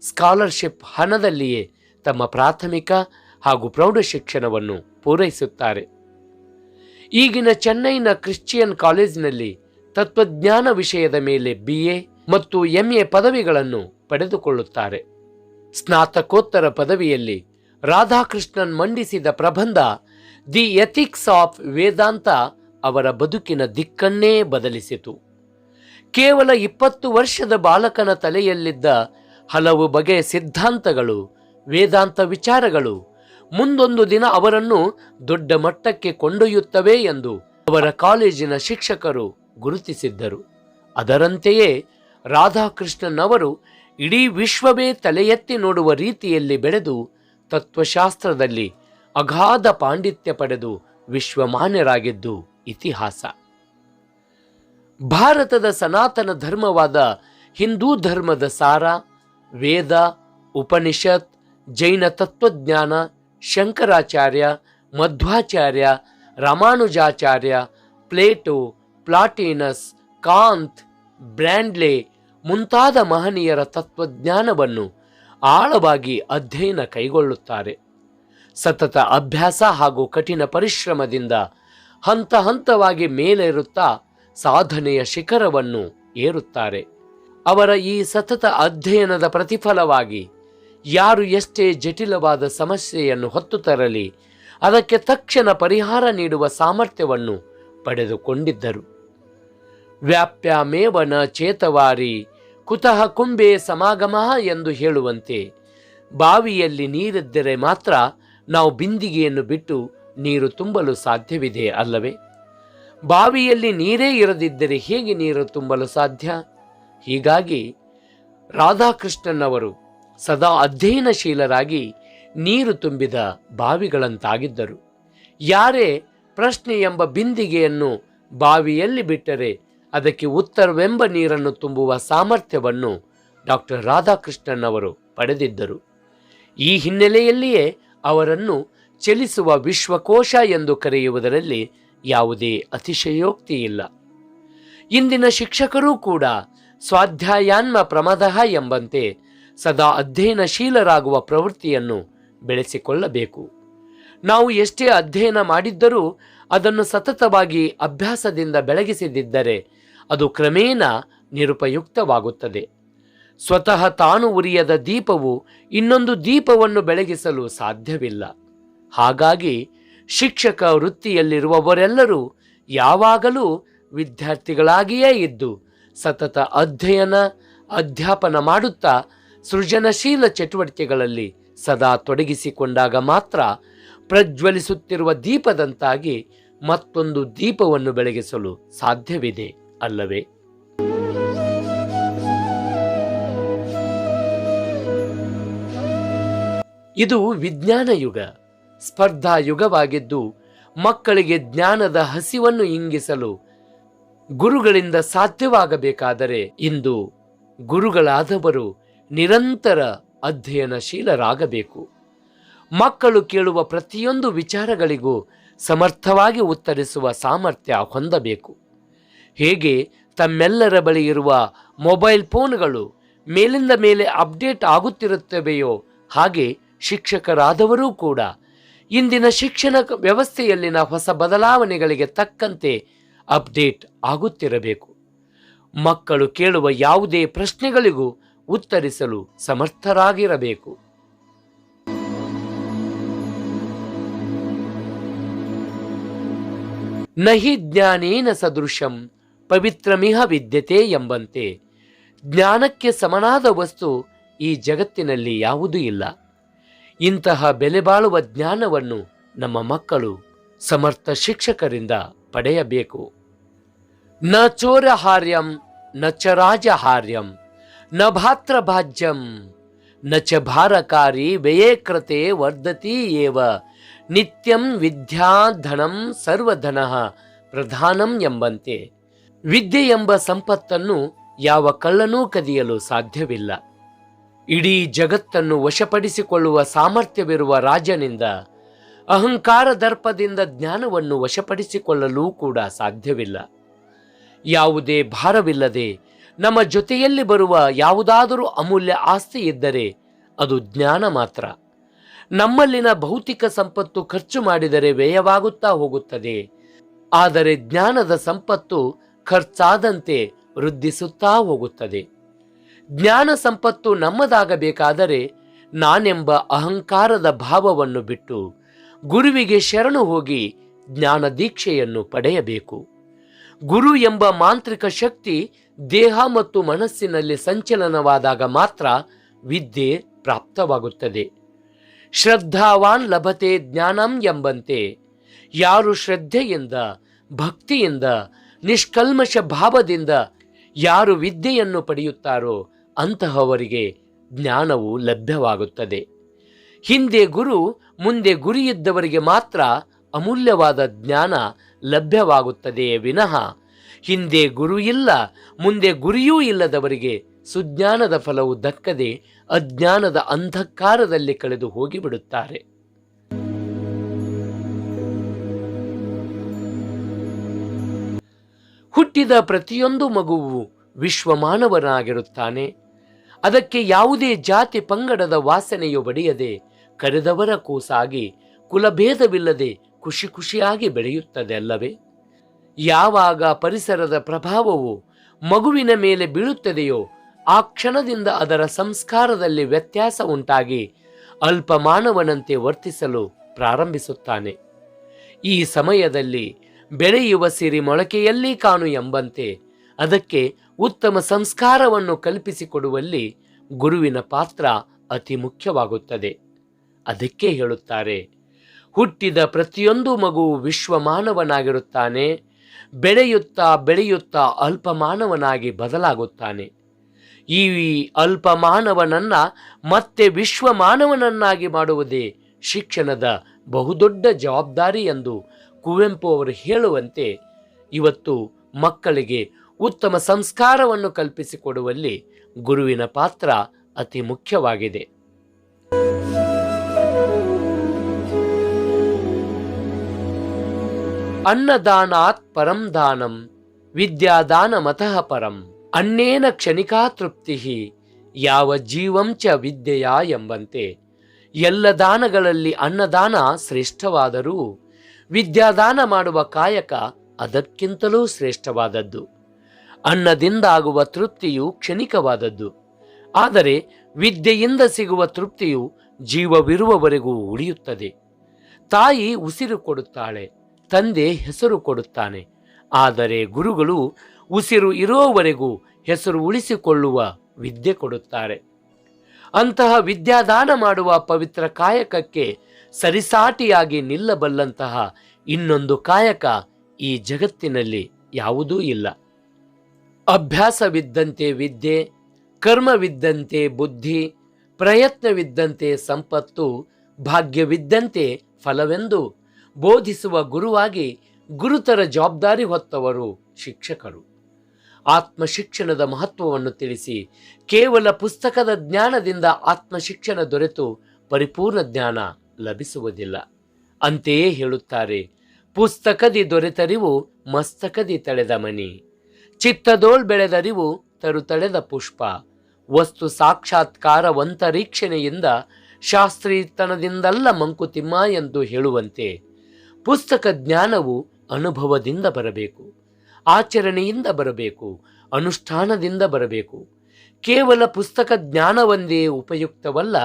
ಸ್ಕಾಲರ್ಶಿಪ್ ಹಣದಲ್ಲಿಯೇ ತಮ್ಮ ಪ್ರಾಥಮಿಕ ಹಾಗೂ ಪ್ರೌಢ ಶಿಕ್ಷಣವನ್ನು ಪೂರೈಸುತ್ತಾರೆ. ಈಗಿನ ಚೆನ್ನೈನ ಕ್ರಿಶ್ಚಿಯನ್ ಕಾಲೇಜಿನಲ್ಲಿ ತತ್ವಜ್ಞಾನ ವಿಷಯದ ಮೇಲೆ ಬಿ ಎ ಮತ್ತು ಎಂಎ ಪದವಿಗಳನ್ನು ಪಡೆದುಕೊಳ್ಳುತ್ತಾರೆ. ಸ್ನಾತಕೋತ್ತರ ಪದವಿಯಲ್ಲಿ ರಾಧಾಕೃಷ್ಣನ್ ಮಂಡಿಸಿದ ಪ್ರಬಂಧ ದಿ ಎಥಿಕ್ಸ್ ಆಫ್ ವೇದಾಂತ ಅವರ ಬದುಕಿನ ದಿಕ್ಕನ್ನೇ ಬದಲಿಸಿತು. ಕೇವಲ ಇಪ್ಪತ್ತು ವರ್ಷದ ಬಾಲಕನ ತಲೆಯಲ್ಲಿದ್ದ ಹಲವು ಬಗೆಯ ಸಿದ್ಧಾಂತಗಳು, ವೇದಾಂತ ವಿಚಾರಗಳು ಮುಂದೊಂದು ದಿನ ಅವರನ್ನು ದೊಡ್ಡ ಮಟ್ಟಕ್ಕೆ ಕೊಂಡೊಯ್ಯುತ್ತವೆ ಎಂದು ಅವರ ಕಾಲೇಜಿನ ಶಿಕ್ಷಕರು ಗುರುತಿಸಿದ್ದರು. ಅದರಂತೆಯೇ ರಾಧಾಕೃಷ್ಣನ್ ಅವರು ಇಡೀ ವಿಶ್ವವೇ ತಲೆ ಎತ್ತಿ ನೋಡುವ ರೀತಿಯಲ್ಲಿ ಬೆಳೆದು ತತ್ವಶಾಸ್ತ್ರದಲ್ಲಿ ಅಗಾಧ ಪಾಂಡಿತ್ಯ ಪಡೆದು ವಿಶ್ವಮಾನ್ಯರಾಗಿದ್ದು ಇತಿಹಾಸ. ಭಾರತದ ಸನಾತನ ಧರ್ಮವಾದ ಹಿಂದೂ ಧರ್ಮದ ಸಾರ, ವೇದ, ಉಪನಿಷತ್, ಜೈನ ತತ್ವಜ್ಞಾನ, Shankaracharya, Madhvacharya, Ramanujacharya, Plato, Plotinus, Kant, Bradley ಮುಂತಾದ ಮಹನೀಯರ ತತ್ವಜ್ಞಾನವನ್ನು ಆಳವಾಗಿ ಅಧ್ಯಯನ ಕೈಗೊಳ್ಳುತ್ತಾರೆ. ಸತತ ಅಭ್ಯಾಸ ಹಾಗೂ ಕಠಿಣ ಪರಿಶ್ರಮದಿಂದ ಹಂತ ಹಂತವಾಗಿ ಮೇಲೇರುತ್ತಾ ಸಾಧನೆಯ ಶಿಖರವನ್ನು ಏರುತ್ತಾರೆ. ಅವರ ಈ ಸತತ ಅಧ್ಯಯನದ ಪ್ರತಿಫಲವಾಗಿ ಯಾರು ಎಷ್ಟೇ ಜಟಿಲವಾದ ಸಮಸ್ಯೆಯನ್ನು ಹೊತ್ತು ತರಲಿ, ಅದಕ್ಕೆ ತಕ್ಷಣ ಪರಿಹಾರ ನೀಡುವ ಸಾಮರ್ಥ್ಯವನ್ನು ಪಡೆದುಕೊಂಡಿದ್ದರು. ವ್ಯಾಪ್ಯಾಮೇವನ ಚೇತವಾರಿ ಕುತಃ ಕುಂಬೆ ಸಮಾಗಮ ಎಂದು ಹೇಳುವಂತೆ ಬಾವಿಯಲ್ಲಿ ನೀರಿದ್ದರೆ ಮಾತ್ರ ನಾವು ಬಿಂದಿಗೆಯನ್ನು ಬಿಟ್ಟು ನೀರು ತುಂಬಲು ಸಾಧ್ಯವಿದೆ ಅಲ್ಲವೇ? ಬಾವಿಯಲ್ಲಿ ನೀರೇ ಇರದಿದ್ದರೆ ಹೇಗೆ ನೀರು ತುಂಬಲು ಸಾಧ್ಯ? ಹೀಗಾಗಿ ರಾಧಾಕೃಷ್ಣನ್ ಅವರು ಸದಾ ಅಧ್ಯಯನಶೀಲರಾಗಿ ನೀರು ತುಂಬಿದ ಬಾವಿಗಳಂತಾಗಿದ್ದರು. ಯಾರೇ ಪ್ರಶ್ನೆ ಎಂಬ ಬಿಂದಿಗೆಯನ್ನು ಬಾವಿಯಲ್ಲಿ ಬಿಟ್ಟರೆ ಅದಕ್ಕೆ ಉತ್ತರವೆಂಬ ನೀರನ್ನು ತುಂಬುವ ಸಾಮರ್ಥ್ಯವನ್ನು ಡಾಕ್ಟರ್ ರಾಧಾಕೃಷ್ಣನ್ ಅವರು ಪಡೆದಿದ್ದರು. ಈ ಹಿನ್ನೆಲೆಯಲ್ಲಿಯೇ ಅವರನ್ನು ಚಲಿಸುವ ವಿಶ್ವಕೋಶ ಎಂದು ಕರೆಯುವುದರಲ್ಲಿ ಯಾವುದೇ ಅತಿಶಯೋಕ್ತಿ ಇಲ್ಲ ಇಂದಿನ ಶಿಕ್ಷಕರೂ ಕೂಡ ಸ್ವಾಧ್ಯಾಯಾನ್ಮ ಪ್ರಮದಃ ಎಂಬಂತೆ ಸದಾ ಅಧ್ಯಯನಶೀಲರಾಗುವ ಪ್ರವೃತ್ತಿಯನ್ನು ಬೆಳೆಸಿಕೊಳ್ಳಬೇಕು. ನಾವು ಎಷ್ಟೇ ಅಧ್ಯಯನ ಮಾಡಿದ್ದರೂ ಅದನ್ನು ಸತತವಾಗಿ ಅಭ್ಯಾಸದಿಂದ ಬೆಳಗಿಸದಿದ್ದರೆ ಅದು ಕ್ರಮೇಣ ನಿರುಪಯುಕ್ತವಾಗುತ್ತದೆ. ಸ್ವತಃ ತಾನು ಉರಿಯದ ದೀಪವು ಇನ್ನೊಂದು ದೀಪವನ್ನು ಬೆಳಗಿಸಲು ಸಾಧ್ಯವಿಲ್ಲ. ಹಾಗಾಗಿ ಶಿಕ್ಷಕ ವೃತ್ತಿಯಲ್ಲಿರುವವರೆಲ್ಲರೂ ಯಾವಾಗಲೂ ವಿದ್ಯಾರ್ಥಿಗಳಾಗಿಯೇ ಇದ್ದು ಸತತ ಅಧ್ಯಯನ, ಅಧ್ಯಾಪನ ಮಾಡುತ್ತಾ ಸೃಜನಶೀಲ ಚಟುವಟಿಕೆಗಳಲ್ಲಿ ಸದಾ ತೊಡಗಿಸಿಕೊಂಡಾಗ ಮಾತ್ರ ಪ್ರಜ್ವಲಿಸುತ್ತಿರುವ ದೀಪದಂತಾಗಿ ಮತ್ತೊಂದು ದೀಪವನ್ನು ಬೆಳಗಿಸಲು ಸಾಧ್ಯವಿದೆ ಅಲ್ಲವೇ? ಇದು ವಿಜ್ಞಾನ ಯುಗ ಸ್ಪರ್ಧಾ ಯುಗವಾಗಿದ್ದು ಮಕ್ಕಳಿಗೆ ಜ್ಞಾನದ ಹಸಿವನ್ನು ಇಂಗಿಸಲು ಗುರುಗಳಿಂದ ಸಾಧ್ಯವಾಗಬೇಕಾದರೆ ಇಂದು ಗುರುಗಳಾದವರು ನಿರಂತರ ಅಧ್ಯಯನಶೀಲರಾಗಬೇಕು. ಮಕ್ಕಳು ಕೇಳುವ ಪ್ರತಿಯೊಂದು ವಿಚಾರಗಳಿಗೂ ಸಮರ್ಥವಾಗಿ ಉತ್ತರಿಸುವ ಸಾಮರ್ಥ್ಯ ಹೊಂದಬೇಕು. ಹೇಗೆ? ತಮ್ಮೆಲ್ಲರ ಬಳಿ ಇರುವ ಮೊಬೈಲ್ ಫೋನ್ಗಳು ಮೇಲಿಂದ ಮೇಲೆ ಅಪ್ಡೇಟ್ ಆಗುತ್ತಿರುತ್ತವೆಯೋ ಹಾಗೆ ಶಿಕ್ಷಕರಾದವರೂ ಕೂಡ ಇಂದಿನ ಶಿಕ್ಷಣ ವ್ಯವಸ್ಥೆಯಲ್ಲಿನ ಹೊಸ ಬದಲಾವಣೆಗಳಿಗೆ ತಕ್ಕಂತೆ ಅಪ್ಡೇಟ್ ಆಗುತ್ತಿರಬೇಕು. ಮಕ್ಕಳು ಕೇಳುವ ಯಾವುದೇ ಪ್ರಶ್ನೆಗಳಿಗೂ ಉತ್ತರಿಸಲು ಸಮರ್ಥರಾಗಿರಬೇಕು. ನಹಿ ಜ್ಞಾನೇನ ಸದೃಶಂ ಪವಿತ್ರಮಿಹ ವಿದ್ಯತೆ ಎಂಬಂತೆ ಜ್ಞಾನಕ್ಕೆ ಸಮನಾದ ವಸ್ತು ಈ ಜಗತ್ತಿನಲ್ಲಿ ಯಾವುದೂ ಇಲ್ಲ. ಇಂತಹ ಬೆಲೆ ಬಾಳುವ ಜ್ಞಾನವನ್ನು ನಮ್ಮ ಮಕ್ಕಳು ಸಮರ್ಥ ಶಿಕ್ಷಕರಿಂದ ಪಡೆಯಬೇಕು. ನ ಚೋರಹಾರ್ಯಂ, ನ ಚ ರಾಜಹಾರ್ಯಂ, ನ ಭಾತ್ರಭಾಜ್ಯಂ, ನ ಚ ಭಾರಕಾರಿ ವ್ಯಯೇಕೃತೆ ವರ್ಧತಿ ಏವ, ನಿತ್ಯಂ ವಿದ್ಯಾಧನಂ ಸರ್ವಧನ ಪ್ರಧಾನಂ ಎಂಬಂತೆ. ವಿದ್ಯೆ ಎಂಬ ಸಂಪತ್ತನ್ನು ಯಾವ ಕಳ್ಳನೂ ಕದಿಯಲು ಸಾಧ್ಯವಿಲ್ಲ. ಇಡೀ ಜಗತ್ತನ್ನು ವಶಪಡಿಸಿಕೊಳ್ಳುವ ಸಾಮರ್ಥ್ಯವಿರುವ ರಾಜನಿಂದ ಅಹಂಕಾರ ದರ್ಪದಿಂದ ಜ್ಞಾನವನ್ನು ವಶಪಡಿಸಿಕೊಳ್ಳಲೂ ಕೂಡ ಸಾಧ್ಯವಿಲ್ಲ. ಯಾವುದೇ ಭಾರವಿಲ್ಲದೆ ನಮ್ಮ ಜೊತೆಯಲ್ಲಿ ಬರುವ ಯಾವುದಾದರೂ ಅಮೂಲ್ಯ ಆಸ್ತಿ ಇದ್ದರೆ ಅದು ಜ್ಞಾನ ಮಾತ್ರ. ನಮ್ಮಲ್ಲಿನ ಭೌತಿಕ ಸಂಪತ್ತು ಖರ್ಚು ಮಾಡಿದರೆ ವ್ಯಯವಾಗುತ್ತಾ ಹೋಗುತ್ತದೆ. ಆದರೆ ಜ್ಞಾನದ ಸಂಪತ್ತು ಖರ್ಚಾದಂತೆ ವೃದ್ಧಿಸುತ್ತಾ ಹೋಗುತ್ತದೆ. ಜ್ಞಾನ ಸಂಪತ್ತು ನಮ್ಮದಾಗಬೇಕಾದರೆ ನಾನೆಂಬ ಅಹಂಕಾರದ ಭಾವವನ್ನು ಬಿಟ್ಟು ಗುರುವಿಗೆ ಶರಣು ಹೋಗಿ ಜ್ಞಾನ ದೀಕ್ಷೆಯನ್ನು ಪಡೆಯಬೇಕು. ಗುರು ಎಂಬ ಮಾಂತ್ರಿಕ ಶಕ್ತಿ ದೇಹ ಮತ್ತು ಮನಸ್ಸಿನಲ್ಲಿ ಸಂಚಲನವಾದಾಗ ಮಾತ್ರ ವಿದ್ಯೆ ಪ್ರಾಪ್ತವಾಗುತ್ತದೆ. ಶ್ರದ್ಧಾವಾನ್ ಲಭತೆ ಜ್ಞಾನಂ ಎಂಬಂತೆ ಯಾರು ಶ್ರದ್ಧೆಯಿಂದ, ಭಕ್ತಿಯಿಂದ ನಿಷ್ಕಲ್ಮಶ ಭಾವದಿಂದ ಯಾರು ವಿದ್ಯೆಯನ್ನು ಪಡೆಯುತ್ತಾರೋ ಅಂತಹವರಿಗೆ ಜ್ಞಾನವು ಲಭ್ಯವಾಗುತ್ತದೆ. ಹಿಂದೆ ಗುರು, ಮುಂದೆ ಗುರಿಯಿದ್ದವರಿಗೆ ಮಾತ್ರ ಅಮೂಲ್ಯವಾದ ಜ್ಞಾನ ಲಭ್ಯವಾಗುತ್ತದೆಯೇ ವಿನಃ. ಹಿಂದೆ ಗುರು ಇಲ್ಲ, ಮುಂದೆ ಗುರಿಯೂ ಇಲ್ಲದವರಿಗೆ ಸುಜ್ಞಾನದ ಫಲವು ದಕ್ಕದೆ ಅಜ್ಞಾನದ ಅಂಧಕಾರದಲ್ಲಿ ಕಳೆದು ಹೋಗಿಬಿಡುತ್ತಾರೆ. ಹುಟ್ಟಿದ ಪ್ರತಿಯೊಂದು ಮಗುವು ವಿಶ್ವಮಾನವನಾಗಿರುತ್ತಾನೆ. ಅದಕ್ಕೆ ಯಾವುದೇ ಜಾತಿ ಪಂಗಡದ ವಾಸನೆಯು ಬಡಿಯದೆ ಕರೆದವರ ಕೂಸಾಗಿ ಕುಲಭೇದವಿಲ್ಲದೆ ಖುಷಿ ಖುಷಿಯಾಗಿ ಬೆಳೆಯುತ್ತದೆ ಅಲ್ಲವೇ? ಯಾವಾಗ ಪರಿಸರದ ಪ್ರಭಾವವು ಮಗುವಿನ ಮೇಲೆ ಬೀಳುತ್ತದೆಯೋ ಆ ಕ್ಷಣದಿಂದ ಅದರ ಸಂಸ್ಕಾರದಲ್ಲಿ ವ್ಯತ್ಯಾಸ ಉಂಟಾಗಿ ಅಲ್ಪ ಮಾನವನಂತೆ ವರ್ತಿಸಲು ಪ್ರಾರಂಭಿಸುತ್ತಾನೆ. ಈ ಸಮಯದಲ್ಲಿ ಬೆಳೆಯುವ ಸಿರಿ ಮೊಳಕೆಯಲ್ಲಿ ಕಾಣು ಎಂಬಂತೆ ಅದಕ್ಕೆ ಉತ್ತಮ ಸಂಸ್ಕಾರವನ್ನು ಕಲ್ಪಿಸಿಕೊಡುವಲ್ಲಿ ಗುರುವಿನ ಪಾತ್ರ ಅತಿ ಮುಖ್ಯವಾಗುತ್ತದೆ. ಅದಕ್ಕೆ ಹೇಳುತ್ತಾರೆ, ಹುಟ್ಟಿದ ಪ್ರತಿಯೊಂದು ಮಗು ವಿಶ್ವಮಾನವನಾಗಿರುತ್ತಾನೆ, ಬೆಳೆಯುತ್ತಾ ಬೆಳೆಯುತ್ತಾ ಅಲ್ಪಮಾನವನಾಗಿ ಬದಲಾಗುತ್ತಾನೆ. ಈ ಅಲ್ಪಮಾನವನನ್ನ ಮತ್ತೆ ವಿಶ್ವಮಾನವನನ್ನಾಗಿ ಮಾಡುವುದೇ ಶಿಕ್ಷಣದ ಬಹುದೊಡ್ಡ ಜವಾಬ್ದಾರಿ ಎಂದು ಕುವೆಂಪು ಅವರು ಹೇಳುವಂತೆ, ಇವತ್ತು ಮಕ್ಕಳಿಗೆ ಉತ್ತಮ ಸಂಸ್ಕಾರವನ್ನು ಕಲ್ಪಿಸಿಕೊಡುವಲ್ಲಿ ಗುರುವಿನ ಪಾತ್ರ ಅತಿ ಮುಖ್ಯವಾಗಿದೆ. ಅನ್ನದಾನಾತ್ ಪರಂ ದಾನಂ, ವಿದ್ಯಾದಾನ ಮತಃ ಪರಂ, ಅನ್ನೇನ ಕ್ಷಣಿಕಾ ತೃಪ್ತಿ ಯಾವ ಜೀವಂಚ ವಿದ್ಯೆಯ ಎಂಬಂತೆ. ಎಲ್ಲ ದಾನಗಳಲ್ಲಿ ಅನ್ನದಾನ ಶ್ರೇಷ್ಠವಾದರೂ, ವಿದ್ಯಾದಾನ ಮಾಡುವ ಕಾಯಕ ಅದಕ್ಕಿಂತಲೂ ಶ್ರೇಷ್ಠವಾದದ್ದು. ಅನ್ನದಿಂದಾಗುವ ತೃಪ್ತಿಯು ಕ್ಷಣಿಕವಾದದ್ದು. ಆದರೆ ವಿದ್ಯೆಯಿಂದ ಸಿಗುವ ತೃಪ್ತಿಯು ಜೀವವಿರುವವರೆಗೂ ಉಳಿಯುತ್ತದೆ. ತಾಯಿ ಉಸಿರು ಕೊಡುತ್ತಾಳೆ, ತಂದೆ ಹೆಸರು ಕೊಡುತ್ತಾನೆ. ಆದರೆ ಗುರುಗಳು ಉಸಿರು ಇರುವವರೆಗೂ ಹೆಸರು ಉಳಿಸಿಕೊಳ್ಳುವ ವಿದ್ಯೆ ಕೊಡುತ್ತಾರೆ. ಅಂತಹ ವಿದ್ಯಾದಾನ ಮಾಡುವ ಪವಿತ್ರ ಕಾಯಕಕ್ಕೆ ಸರಿಸಾಟಿಯಾಗಿ ನಿಲ್ಲಬಲ್ಲಂತಹ ಇನ್ನೊಂದು ಕಾಯಕ ಈ ಜಗತ್ತಿನಲ್ಲಿ ಯಾವುದೂ ಇಲ್ಲ. ಅಭ್ಯಾಸವಿದ್ದಂತೆ ವಿದ್ಯೆ, ಕರ್ಮವಿದ್ದಂತೆ ಬುದ್ಧಿ, ಪ್ರಯತ್ನವಿದ್ದಂತೆ ಸಂಪತ್ತು, ಭಾಗ್ಯವಿದ್ದಂತೆ ಫಲವೆಂದು ಬೋಧಿಸುವ ಗುರುವಾಗಿ ಗುರುತರ ಜವಾಬ್ದಾರಿ ಹೊತ್ತವರು ಶಿಕ್ಷಕರು. ಆತ್ಮಶಿಕ್ಷಣದ ಮಹತ್ವವನ್ನು ತಿಳಿಸಿ ಕೇವಲ ಪುಸ್ತಕದ ಜ್ಞಾನದಿಂದ ಆತ್ಮಶಿಕ್ಷಣ ದೊರೆತು ಪರಿಪೂರ್ಣ ಜ್ಞಾನ ಲಭಿಸುವುದಿಲ್ಲ. ಅಂತೆಯೇ ಹೇಳುತ್ತಾರೆ, ಪುಸ್ತಕದಿ ದೊರೆತರಿವು ಮಸ್ತಕದಿ ತಳೆದ ಮನಿ. ಚಿತ್ತದೋಳ್ ಬೆಳೆದರಿವು ತರುತಳೆದ ಪುಷ್ಪ. ವಸ್ತು ಸಾಕ್ಷಾತ್ಕಾರವಂತರೀಕ್ಷಣೆಯಿಂದ ಶಾಸ್ತ್ರೀತನದಿಂದಲ್ಲ ಮಂಕುತಿಮ್ಮ ಎಂದು ಹೇಳುವಂತೆ ಪುಸ್ತಕ ಜ್ಞಾನವು ಅನುಭವದಿಂದ ಬರಬೇಕು, ಆಚರಣೆಯಿಂದ ಬರಬೇಕು, ಅನುಷ್ಠಾನದಿಂದ ಬರಬೇಕು. ಕೇವಲ ಪುಸ್ತಕ ಜ್ಞಾನವೊಂದೇ ಉಪಯುಕ್ತವಲ್ಲ,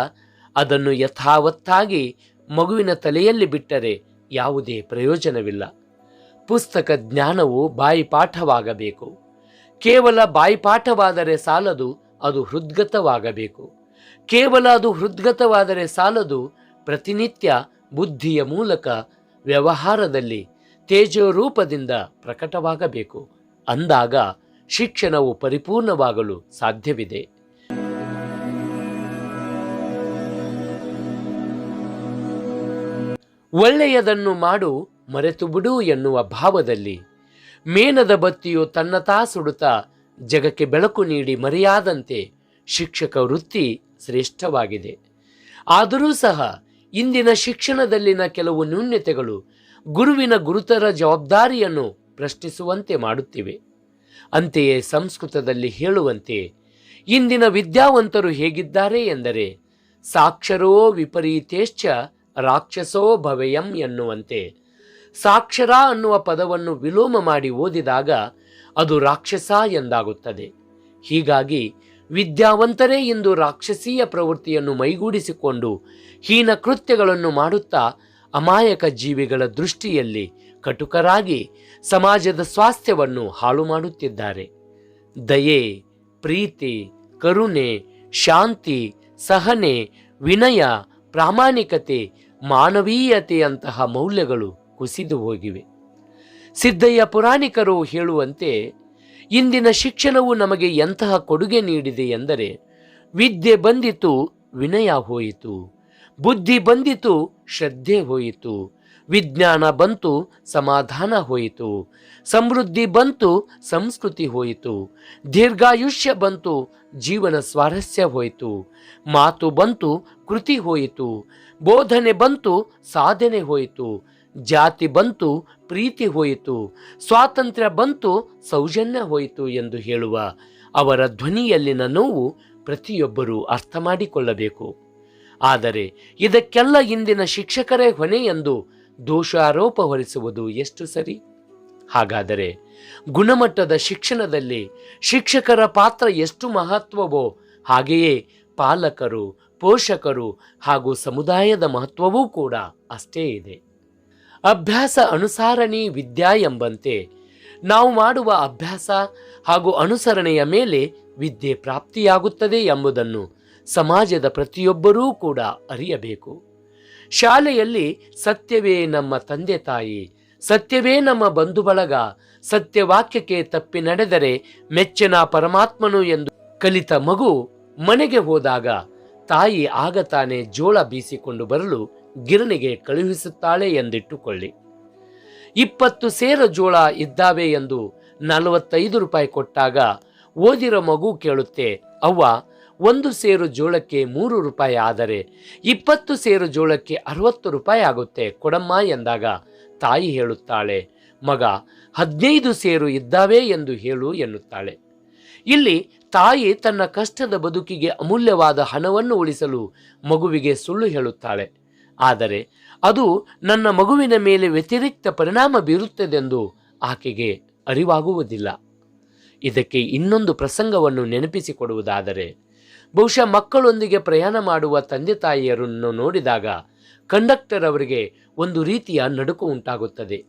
ಅದನ್ನು ಯಥಾವತ್ತಾಗಿ ಮಗುವಿನ ತಲೆಯಲ್ಲಿ ಬಿಟ್ಟರೆ ಯಾವುದೇ ಪ್ರಯೋಜನವಿಲ್ಲ. ಪುಸ್ತಕ ಜ್ಞಾನವು ಬಾಯಿಪಾಠವಾಗಬೇಕು. ಕೇವಲ ಬಾಯಿಪಾಠವಾದರೆ ಸಾಲದು, ಅದು ಹೃದ್ಗತವಾಗಬೇಕು. ಕೇವಲ ಅದು ಹೃದ್ಗತವಾದರೆ ಸಾಲದು, ಪ್ರತಿನಿತ್ಯ ಬುದ್ಧಿಯ ಮೂಲಕ ವ್ಯವಹಾರದಲ್ಲಿ ತೇಜೋರೂಪದಿಂದ ಪ್ರಕಟವಾಗಬೇಕು. ಅಂದಾಗ ಶಿಕ್ಷಣವು ಪರಿಪೂರ್ಣವಾಗಲು ಸಾಧ್ಯವಿದೆ. ಒಳ್ಳೆಯದನ್ನು ಮಾಡು, ಮರೆತು ಬಿಡು ಎನ್ನುವ ಭಾವದಲ್ಲಿ ಮೇನದ ಬತ್ತಿಯು ತನ್ನತಾ ಸುಡುತ್ತ ಜಗಕ್ಕೆ ಬೆಳಕು ನೀಡಿ ಮರೆಯಾದಂತೆ ಶಿಕ್ಷಕ ವೃತ್ತಿ ಶ್ರೇಷ್ಠವಾಗಿದೆ. ಆದರೂ ಸಹ ಇಂದಿನ ಶಿಕ್ಷಣದಲ್ಲಿನ ಕೆಲವು ನ್ಯೂನ್ಯತೆಗಳು ಗುರುವಿನ ಗುರುತರ ಜವಾಬ್ದಾರಿಯನ್ನು ಪ್ರಶ್ನಿಸುವಂತೆ ಮಾಡುತ್ತಿವೆ. ಅಂತೆಯೇ ಸಂಸ್ಕೃತದಲ್ಲಿ ಹೇಳುವಂತೆ ಇಂದಿನ ವಿದ್ಯಾವಂತರು ಹೇಗಿದ್ದಾರೆ ಎಂದರೆ ಸಾಕ್ಷರೋ ವಿಪರೀತೇಶ್ಚ ರಾಕ್ಷಸೋ ಭವೆಯಂ ಎನ್ನುವಂತೆ ಸಾಕ್ಷರ ಅನ್ನುವ ಪದವನ್ನು ವಿಲೋಮ ಮಾಡಿ ಓದಿದಾಗ ಅದು ರಾಕ್ಷಸ ಎಂದಾಗುತ್ತದೆ. ಹೀಗಾಗಿ ವಿದ್ಯಾವಂತರೇ ಇಂದು ರಾಕ್ಷಸೀಯ ಪ್ರವೃತ್ತಿಯನ್ನು ಮೈಗೂಡಿಸಿಕೊಂಡು ಹೀನ ಕೃತ್ಯಗಳನ್ನು ಮಾಡುತ್ತಾ ಅಮಾಯಕ ಜೀವಿಗಳ ದೃಷ್ಟಿಯಲ್ಲಿ ಕಟುಕರಾಗಿ ಸಮಾಜದ ಸ್ವಾಸ್ಥ್ಯವನ್ನು ಹಾಳು ಮಾಡುತ್ತಿದ್ದಾರೆ. ದಯೆ, ಪ್ರೀತಿ, ಕರುಣೆ, ಶಾಂತಿ, ಸಹನೆ, ವಿನಯ, ಪ್ರಾಮಾಣಿಕತೆ, ಮಾನವೀಯತೆಯಂತಹ ಮೌಲ್ಯಗಳು ಕುಸಿದು ಹೋಗಿವೆ. ಸಿದ್ದಯ್ಯ ಪುರಾಣಿಕರು ಹೇಳುವಂತೆ, ಇಂದಿನ ಶಿಕ್ಷಣವು ನಮಗೆ ಎಂತಹ ಕೊಡುಗೆ ನೀಡಿದೆ ಎಂದರೆ, ವಿದ್ಯೆ ಬಂದಿತು, ವಿನಯ ಹೋಯಿತು. ಬುದ್ಧಿ ಬಂದಿತು, ಶ್ರದ್ಧೆ ಹೋಯಿತು. ವಿಜ್ಞಾನ ಬಂತು, ಸಮಾಧಾನ ಹೋಯಿತು. ಸಮೃದ್ಧಿ ಬಂತು, ಸಂಸ್ಕೃತಿ ಹೋಯಿತು. ದೀರ್ಘಾಯುಷ್ಯ ಬಂತು, ಜೀವನ ಸ್ವಾರಸ್ಯ ಹೋಯಿತು. ಮಾತು ಬಂತು, ಕೃತಿ ಹೋಯಿತು. ಬೋಧನೆ ಬಂತು, ಸಾಧನೆ ಹೋಯಿತು. ಜಾತಿ ಬಂತು, ಪ್ರೀತಿ ಹೋಯಿತು, ಸ್ವಾತಂತ್ರ್ಯ ಬಂತು, ಸೌಜನ್ಯ ಹೋಯಿತು ಎಂದು ಹೇಳುವ ಅವರ ಧ್ವನಿಯಲ್ಲಿನ ನೋವು ಪ್ರತಿಯೊಬ್ಬರೂ ಅರ್ಥ ಮಾಡಿಕೊಳ್ಳಬೇಕು ಆದರೆ ಇದಕ್ಕೆಲ್ಲ ಇಂದಿನ ಶಿಕ್ಷಕರೇ ಹೊಣೆ ಎಂದು ದೋಷಾರೋಪ ಹೊರಿಸುವುದು ಎಷ್ಟು ಸರಿ? ಹಾಗಾದರೆ ಗುಣಮಟ್ಟದ ಶಿಕ್ಷಣದಲ್ಲಿ ಶಿಕ್ಷಕರ ಪಾತ್ರ ಎಷ್ಟು ಮಹತ್ವವೋ, ಹಾಗೆಯೇ ಪಾಲಕರು, ಪೋಷಕರು ಹಾಗೂ ಸಮುದಾಯದ ಮಹತ್ವವೂ ಕೂಡ ಅಷ್ಟೇ ಇದೆ. ಅಭ್ಯಾಸ ಅನುಸಾರಣಿ ವಿದ್ಯಾ ಎಂಬಂತೆ ನಾವು ಮಾಡುವ ಅಭ್ಯಾಸ ಹಾಗೂ ಅನುಸರಣೆಯ ಮೇಲೆ ವಿದ್ಯೆ ಪ್ರಾಪ್ತಿಯಾಗುತ್ತದೆ ಎಂಬುದನ್ನು ಸಮಾಜದ ಪ್ರತಿಯೊಬ್ಬರೂ ಕೂಡ ಅರಿಯಬೇಕು. ಶಾಲೆಯಲ್ಲಿ ಸತ್ಯವೇ ನಮ್ಮ ತಂದೆ ತಾಯಿ, ಸತ್ಯವೇ ನಮ್ಮ ಬಂಧು ಬಳಗ ಸತ್ಯವಾಕ್ಯಕ್ಕೆ ತಪ್ಪಿ ನಡೆದರೆ ಮೆಚ್ಚಿನ ಪರಮಾತ್ಮನು ಎಂದು ಕಲಿತ ಮಗು ಮನೆಗೆ ಹೋದಾಗ ತಾಯಿ ಆಗ ತಾನೇ ಜೋಳ ಬೀಸಿಕೊಂಡು ಬರಲು ಗಿರಣಿಗೆ ಕಳುಹಿಸುತ್ತಾಳೆ ಎಂದಿಟ್ಟುಕೊಳ್ಳಿ. ಇಪ್ಪತ್ತು ಸೇರ ಜೋಳ ಇದ್ದಾವೆ ಎಂದು ನಲವತ್ತೈದು ರೂಪಾಯಿ ಕೊಟ್ಟಾಗ ಓದಿರೋ ಮಗು ಕೇಳುತ್ತೆ, ಅವ್ವ, ಒಂದು ಸೇರು ಜೋಳಕ್ಕೆ ಮೂರು ರೂಪಾಯಿ ಆದರೆ ಇಪ್ಪತ್ತು ಸೇರು ಜೋಳಕ್ಕೆ ಅರವತ್ತು ರೂಪಾಯಿ ಆಗುತ್ತೆ, ಕೊಡಮ್ಮ ಎಂದಾಗ ತಾಯಿ ಹೇಳುತ್ತಾಳೆ, ಮಗ, ಹದಿನೈದು ಸೇರು ಇದ್ದಾವೆ ಎಂದು ಹೇಳು ಎನ್ನುತ್ತಾಳೆ. ಇಲ್ಲಿ ತಾಯಿ ತನ್ನ ಕಷ್ಟದ ಬದುಕಿಗೆ ಅಮೂಲ್ಯವಾದ ಹಣವನ್ನು ಉಳಿಸಲು ಮಗುವಿಗೆ ಸುಳ್ಳು ಹೇಳುತ್ತಾಳೆ. ಆದರೆ ಅದು ನನ್ನ ಮಗುವಿನ ಮೇಲೆ ವ್ಯತಿರಿಕ್ತ ಪರಿಣಾಮ ಬೀರುತ್ತದೆಂದು ಆಕೆಗೆ ಅರಿವಾಗುವುದಿಲ್ಲ. ಇದಕ್ಕೆ ಇನ್ನೊಂದು ಪ್ರಸಂಗವನ್ನು ನೆನಪಿಸಿಕೊಡುವುದಾದರೆ, ಬಹುಶಃ ಮಕ್ಕಳೊಂದಿಗೆ ಪ್ರಯಾಣ ಮಾಡುವ ತಂದೆ ತಾಯಿಯರನ್ನು ನೋಡಿದಾಗ ಕಂಡಕ್ಟರ್ ಅವರಿಗೆ ಒಂದು ರೀತಿಯ ನಡುಕು ಉಂಟಾಗುತ್ತದೆ.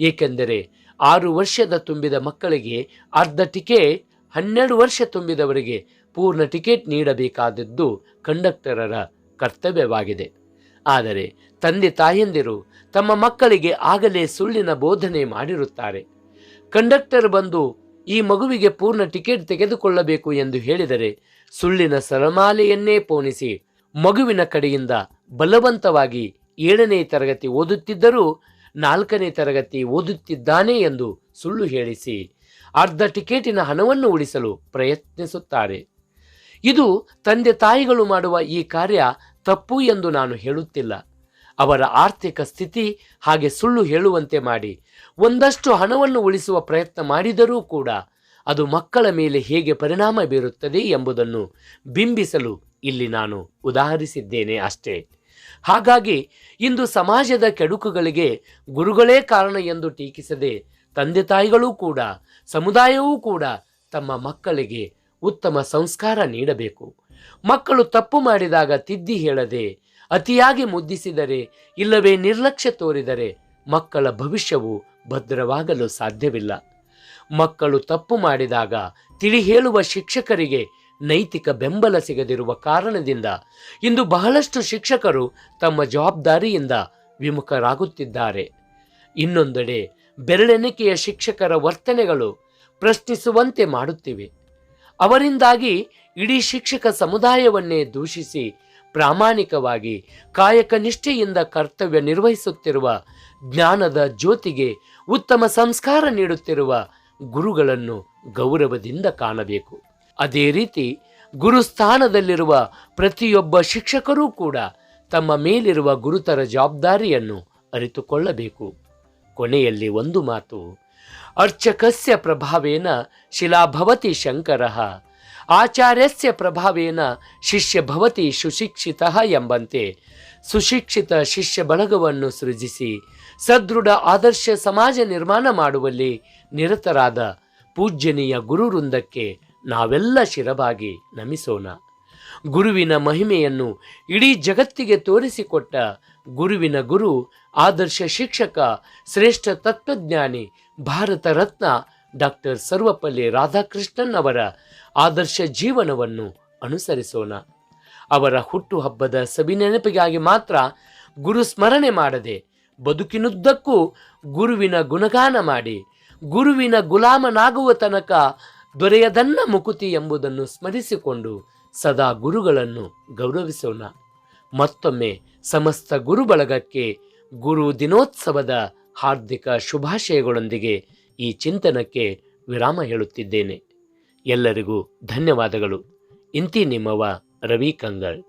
ಏಕೆಂದರೆ ಆರು ವರ್ಷದ ತುಂಬಿದ ಮಕ್ಕಳಿಗೆ ಅರ್ಧ ಟಿಕೆಟ್ ಹನ್ನೆರಡು ವರ್ಷ ತುಂಬಿದವರಿಗೆ ಪೂರ್ಣ ಟಿಕೆಟ್ ನೀಡಬೇಕಾದದ್ದು ಕಂಡಕ್ಟರರ ಕರ್ತವ್ಯವಾಗಿದೆ. ಆದರೆ ತಂದೆ ತಾಯಂದಿರು ತಮ್ಮ ಮಕ್ಕಳಿಗೆ ಆಗಲೇ ಸುಳ್ಳಿನ ಬೋಧನೆ ಮಾಡಿರುತ್ತಾರೆ. ಕಂಡಕ್ಟರ್ ಬಂದು ಈ ಮಗುವಿಗೆ ಪೂರ್ಣ ಟಿಕೆಟ್ ತೆಗೆದುಕೊಳ್ಳಬೇಕು ಎಂದು ಹೇಳಿದರೆ ಸುಳ್ಳಿನ ಸರಮಾಲೆಯನ್ನೇ ಪೋಣಿಸಿ ಮಗುವಿನ ಕಡೆಯಿಂದ ಬಲವಂತವಾಗಿ ಏಳನೇ ತರಗತಿ ಓದುತ್ತಿದ್ದರೂ ನಾಲ್ಕನೇ ತರಗತಿ ಓದುತ್ತಿದ್ದಾನೆ ಎಂದು ಸುಳ್ಳು ಹೇಳಿಸಿ ಅರ್ಧ ಟಿಕೆಟಿನ ಹಣವನ್ನು ಉಳಿಸಲು ಪ್ರಯತ್ನಿಸುತ್ತಾರೆ. ಇದು ತಂದೆ ತಾಯಿಗಳು ಮಾಡುವ ಈ ಕಾರ್ಯ ತಪ್ಪು ಎಂದು ನಾನು ಹೇಳುತ್ತಿಲ್ಲ. ಅವರ ಆರ್ಥಿಕ ಸ್ಥಿತಿ ಹಾಗೆ ಸುಳ್ಳು ಹೇಳುವಂತೆ ಮಾಡಿ, ಒಂದಷ್ಟು ಹಣವನ್ನು ಉಳಿಸುವ ಪ್ರಯತ್ನ ಮಾಡಿದರೂ ಕೂಡ ಅದು ಮಕ್ಕಳ ಮೇಲೆ ಹೇಗೆ ಪರಿಣಾಮ ಬೀರುತ್ತದೆ ಎಂಬುದನ್ನು ಬಿಂಬಿಸಲು ಇಲ್ಲಿ ನಾನು ಉದಾಹರಿಸಿದ್ದೇನೆ ಅಷ್ಟೇ. ಹಾಗಾಗಿ ಇಂದು ಸಮಾಜದ ಕೆಡುಕುಗಳಿಗೆ ಗುರುಗಳೇ ಕಾರಣ ಎಂದು ಟೀಕಿಸದೆ ತಂದೆ ತಾಯಿಗಳೂ ಕೂಡ, ಸಮುದಾಯವೂ ಕೂಡ ತಮ್ಮ ಮಕ್ಕಳಿಗೆ ಉತ್ತಮ ಸಂಸ್ಕಾರ ನೀಡಬೇಕು. ಮಕ್ಕಳು ತಪ್ಪು ಮಾಡಿದಾಗ ತಿದ್ದಿ ಹೇಳದೆ, ಅತಿಯಾಗಿ ಮುದ್ದಿಸಿದರೆ, ಇಲ್ಲವೇ ನಿರ್ಲಕ್ಷ್ಯ ತೋರಿದರೆ ಮಕ್ಕಳ ಭವಿಷ್ಯವು ಭದ್ರವಾಗಲು ಸಾಧ್ಯವಿಲ್ಲ. ಮಕ್ಕಳು ತಪ್ಪು ಮಾಡಿದಾಗ ತಿಳಿ ಹೇಳುವ ಶಿಕ್ಷಕರಿಗೆ ನೈತಿಕ ಬೆಂಬಲ ಸಿಗದಿರುವ ಕಾರಣದಿಂದ ಇಂದು ಬಹಳಷ್ಟು ಶಿಕ್ಷಕರು ತಮ್ಮ ಜವಾಬ್ದಾರಿಯಿಂದ ವಿಮುಖರಾಗುತ್ತಿದ್ದಾರೆ. ಇನ್ನೊಂದೆಡೆ ಬೆರಳೆಣಿಕೆಯ ಶಿಕ್ಷಕರ ವರ್ತನೆಗಳು ಪ್ರಶ್ನಿಸುವಂತೆ ಮಾಡುತ್ತಿವೆ. ಅವರಿಂದಾಗಿ ಇಡೀ ಶಿಕ್ಷಕ ಸಮುದಾಯವನ್ನೇ ದೂಷಿಸಿ ಪ್ರಾಮಾಣಿಕವಾಗಿ ಕಾಯಕ ನಿಷ್ಠೆಯಿಂದ ಕರ್ತವ್ಯ ನಿರ್ವಹಿಸುತ್ತಿರುವ ಜ್ಞಾನದ ಜ್ಯೋತಿಗೆ ಉತ್ತಮ ಸಂಸ್ಕಾರ ನೀಡುತ್ತಿರುವ ಗುರುಗಳನ್ನು ಗೌರವದಿಂದ ಕಾಣಬೇಕು. ಅದೇ ರೀತಿ ಗುರುಸ್ಥಾನದಲ್ಲಿರುವ ಪ್ರತಿಯೊಬ್ಬ ಶಿಕ್ಷಕರೂ ಕೂಡ ತಮ್ಮ ಮೇಲಿರುವ ಗುರುತರ ಜವಾಬ್ದಾರಿಯನ್ನು ಅರಿತುಕೊಳ್ಳಬೇಕು. ಕೊನೆಯಲ್ಲಿ ಒಂದು ಮಾತು ಅರ್ಚಕಸ್ಯ ಪ್ರಭಾವೇನ ಶಿಲಾಭವತಿ ಶಂಕರಃ, ಆಚಾರ್ಯಸ್ಯ ಪ್ರಭಾವೇನ ಶಿಷ್ಯ ಭವತಿ ಸುಶಿಕ್ಷಿತ ಎಂಬಂತೆ ಸುಶಿಕ್ಷಿತ ಶಿಷ್ಯ ಬಳಗವನ್ನು ಸೃಜಿಸಿ ಸದೃಢ ಆದರ್ಶ ಸಮಾಜ ನಿರ್ಮಾಣ ಮಾಡುವಲ್ಲಿ ನಿರತರಾದ ಪೂಜ್ಯನೀಯ ಗುರುವೃಂದಕ್ಕೆ ನಾವೆಲ್ಲ ಶಿರಬಾಗಿ ನಮಿಸೋಣ. ಗುರುವಿನ ಮಹಿಮೆಯನ್ನು ಇಡೀ ಜಗತ್ತಿಗೆ ತೋರಿಸಿಕೊಟ್ಟ ಗುರುವಿನ ಗುರು, ಆದರ್ಶ ಶಿಕ್ಷಕ, ಶ್ರೇಷ್ಠ ತತ್ವಜ್ಞಾನಿ, ಭಾರತ ರತ್ನ ಡಾಕ್ಟರ್ ಸರ್ವಪಲ್ಲಿ ರಾಧಾಕೃಷ್ಣನ್ ಅವರ ಆದರ್ಶ ಜೀವನವನ್ನು ಅನುಸರಿಸೋಣ. ಅವರ ಹುಟ್ಟುಹಬ್ಬದ ಸವಿನೆನಪಿಗಾಗಿ ಮಾತ್ರ ಗುರು ಸ್ಮರಣೆ ಮಾಡದೆ ಬದುಕಿನುದ್ದಕ್ಕೂ ಗುರುವಿನ ಗುಣಗಾನ ಮಾಡಿ, ಗುರುವಿನ ಗುಲಾಮನಾಗುವ ತನಕ ದೊರೆಯದನ್ನ ಮುಕುತಿ ಎಂಬುದನ್ನು ಸ್ಮರಿಸಿಕೊಂಡು ಸದಾ ಗುರುಗಳನ್ನು ಗೌರವಿಸೋಣ. ಮತ್ತೊಮ್ಮೆ ಸಮಸ್ತ ಗುರು ಬಳಗಕ್ಕೆ ಗುರು ದಿನೋತ್ಸವದ ಹಾರ್ದಿಕ ಶುಭಾಶಯಗಳೊಂದಿಗೆ ಈ ಚಿಂತನಕ್ಕೆ ವಿರಾಮ ಹೇಳುತ್ತಿದ್ದೇನೆ. ಎಲ್ಲರಿಗೂ ಧನ್ಯವಾದಗಳು. ಇಂತಿ ನಿಮ್ಮವ ರವಿ ಕಂಗಳ್